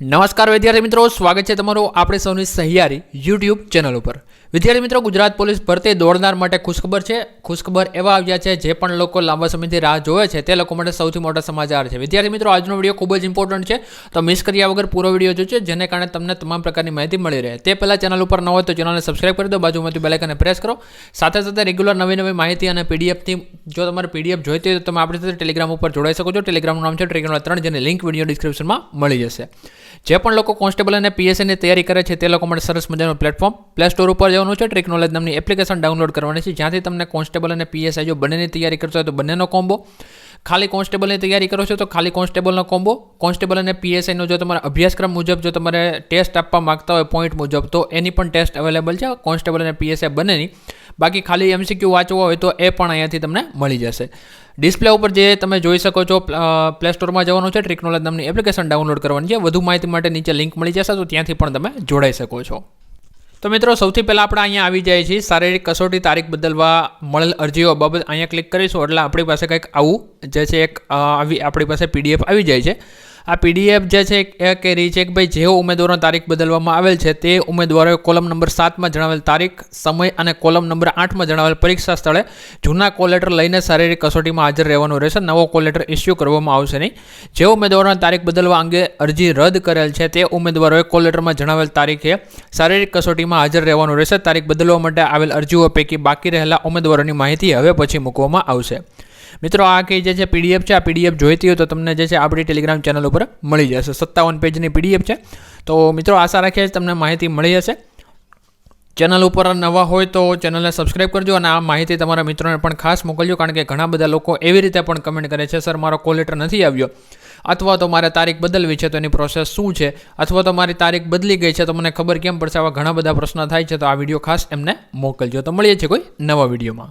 નમસ્કાર વિદ્યાર્થી મિત્રો, સ્વાગત છે તમારું આપણે સૌની સહિયારી યુટ્યુબ ચેનલ ઉપર. વિદ્યાર્થી મિત્રો, ગુજરાત પોલીસ ભરતી દોડનાર માટે ખુશખબર છે. ખુશખબર એવા આવ્યા છે જે પણ લોકો લાંબા સમયથી રાહ જોવે છે તે લોકો માટે સૌથી મોટા સમાચાર છે. વિદ્યાર્થી મિત્રો, આજનો વીડિયો ખૂબ જ ઇમ્પોર્ટન્ટ છે. તો મિસ કર્યા વગર પૂરો વીડિયો જોજો, જેને કારણે તમને તમામ પ્રકારની માહિતી મળી રહે. તે પહેલાં ચેનલ ઉપર ન હોય તો ચેનલને સબસ્ક્રાઈબ કરી દો, બાજુમાંથી બેલેકને પ્રેસ કરો. સાથે સાથે રેગ્યુલર નવી નવી માહિતી અને પીડીએફથી જો તમારે પીડીએફ જોઈતી હોય તો તમે આપણી સાથે ટેલિગ્રામ ઉપર જોડાઈ શકો છો. ટેલિગ્રામનું નામ છે ટેલિગ્રામ ત્રણ જેની લિંક વીડિયો ડિસ્ક્રિપ્શનમાં મળી જશે. જે પણ લોકો કોન્સ્ટેબલ અને પીએસસીની તૈયારી કરે છે તે લોકો માટે સરસ મજાનું પ્લેટફોર્મ. પ્લે સ્ટોર ઉપર જવાનું છે ટ્રિક નોલેજ નામની એપ્લિકેશન ડાઉનલોડ કરવાની છે. જ્યાંથી તમને કોન્સ્ટેબલ અને પીએસઆઈ જો બંનેની તૈયારી કરશો તો બંનેનો કોમ્બો ખાલી કોન્સ્ટેબલની તૈયારી કરો છો તો ખાલી કોન્સ્ટેબલનો કોમ્બો કોન્સ્ટેબલ અને પીએસઆઈનો જો તમારા અભ્યાસક્રમ મુજબ જો તમારે ટેસ્ટ આપવા માગતા હોય પોઈન્ટ મુજબ, તો એની પણ ટેસ્ટ અવેલેબલ છે. કોન્સ્ટેબલ અને પીએસઆઈ બંનેની. બાકી ખાલી એમસીક્યુ વાંચવો હોય તો એ પણ અહીંયાથી તમને મળી જશે. ડિસ્પ્લે ઉપર જે તમે જોઈ શકો છો પ્લે સ્ટોરમાં જવાનું છે ટ્રિકનોલેજ નામની એપ્લિકેશન ડાઉનલોડ કરવાની છે. વધુ માહિતી માટે નીચે લિંક મળી જશે, તો ત્યાંથી પણ તમે જોડાઈ શકો છો. તો મિત્રો, સૌથી પહેલાં આપણે અહીંયા આવી જાય છીએ. શારીરિક કસોટી તારીખ બદલવા મળેલ અરજીઓ બાબત અહીંયા ક્લિક કરીશું. એટલે આપણી પાસે કંઈક આવું જે છે, એક આવી, આપણી પાસે પીડીએફ આવી જાય છે. આ પીડીએફ જે છે એ કહી રહી છે કે ભાઈ જે ઉમેદવારોનો તારીખ બદલવામાં આવેલ છે તે ઉમેદવારોએ કોલમ નંબર સાતમાં જણાવેલ તારીખ, સમય અને કોલમ નંબર આઠમાં જણાવેલ પરીક્ષા સ્થળે જૂના કોલ લેટર લઈને શારીરિક કસોટીમાં હાજર રહેવાનું રહેશે. નવો કોલ લેટર ઇસ્યુ કરવામાં આવશે નહીં. જે ઉમેદવારોના તારીખ બદલવા અંગે અરજી રદ કરેલ છે તે ઉમેદવારોએ કોલ લેટરમાં જણાવેલ તારીખે શારીરિક કસોટીમાં હાજર રહેવાનું રહેશે. તારીખ બદલવા માટે આવેલ અરજીઓ પૈકી બાકી રહેલા ઉમેદવારોની માહિતી હવે પછી મૂકવામાં આવશે. મિત્રો, આ કે જે છે પીડીએફ છે, આ પીડીએફ જોઈતી હોય તો તમને જે છે આપણી ટેલિગ્રામ ચેનલ ઉપર મળી જશે. સત્તાવન પેજની પીડીએફ છે. તો મિત્રો, આશા રાખીએ તમને માહિતી મળી હશે. ચેનલ ઉપર નવા હોય તો ચેનલને સબસ્ક્રાઇબ કરજો અને આ માહિતી તમારા મિત્રોને પણ ખાસ મોકલજો, કારણ કે ઘણા બધા લોકો એવી રીતે પણ કમેન્ટ કરે છે, સર, મારો કોલ લેટર નથી આવ્યો. અથવા તો, મારે તારીખ બદલવી છે, તો એની પ્રોસેસ શું છે? અથવા તો, મારી તારીખ બદલી ગઈ છે, તો મને ખબર કેમ પડશે? આવા ઘણા બધા પ્રશ્નો થાય છે, તો આ વીડિયો ખાસ એમને મોકલજો. તો મળીએ છીએ કોઈ નવા વિડીયોમાં.